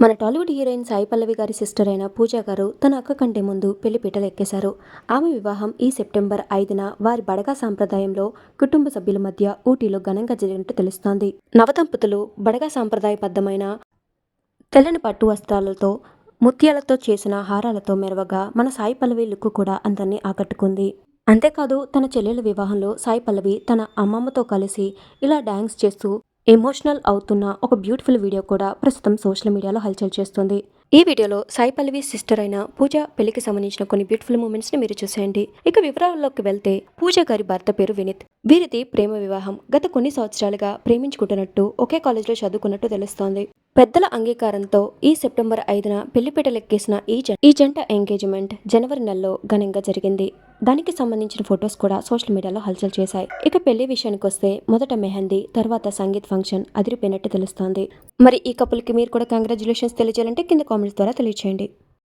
మన టాలీవుడ్ హీరోయిన్ సాయి పల్లవి గారి సిస్టర్ అయిన పూజా గారు తన అక్క కంటే ముందు పెళ్ళి పీటలు ఎక్కేశారు. ఆమె వివాహం ఈ సెప్టెంబర్ ఐదున వారి బడగా సాంప్రదాయంలో కుటుంబ సభ్యుల మధ్య ఊటీలో ఘనంగా జరిగినట్టు తెలుస్తోంది. నవదంపతులు బడగా సాంప్రదాయబద్ధమైన తెల్లని పట్టు వస్త్రాలతో ముత్యాలతో చేసిన హారాలతో మెరవగా మన సాయి పల్లవి లుక్ కూడా అందరినీ ఆకట్టుకుంది. అంతేకాదు తన చెల్లెల వివాహంలో సాయి పల్లవి తన అమ్మమ్మతో కలిసి ఇలా డ్యాన్స్ చేస్తూ ఎమోషనల్ అవుతున్న ఒక బ్యూటిఫుల్ వీడియో కూడా ప్రస్తుతం సోషల్ మీడియాలో హల్చల్ చేస్తుంది. ఈ వీడియోలో సాయి పల్లవి సిస్టర్ అయిన పూజ పెళ్ళికి సంబంధించిన కొన్ని బ్యూటిఫుల్ మూమెంట్స్ని మీరు చూసేయండి. ఇక వివరాల్లోకి వెళ్తే పూజ గారి భర్త పేరు వినిత్. వీరిది ప్రేమ వివాహం. గత కొన్ని సంవత్సరాలుగా ప్రేమించుకుంటున్నట్టు ఒకే కాలేజీలో చదువుకున్నట్టు తెలుస్తోంది. పెద్దల అంగీకారంతో ఈ సెప్టెంబర్ ఐదున పెళ్ళిపీటలెక్కేసిన ఈ జంట ఈ జంట ఎంగేజ్మెంట్ జనవరి నెలలో ఘనంగా జరిగింది. దానికి సంబంధించిన ఫొటోస్ కూడా సోషల్ మీడియాలో హల్చల్ చేశాయి. ఇక పెళ్ళి విషయానికి వస్తే మొదట మెహందీ తర్వాత సంగీత్ ఫంక్షన్ అదిరిపోయినట్టు తెలుస్తోంది. మరి ఈ కపుల్కి మీరు కూడా కంగ్రాచులేషన్స్ తెలియజేయాలంటే కింద కామెంట్స్ ద్వారా తెలియచేయండి.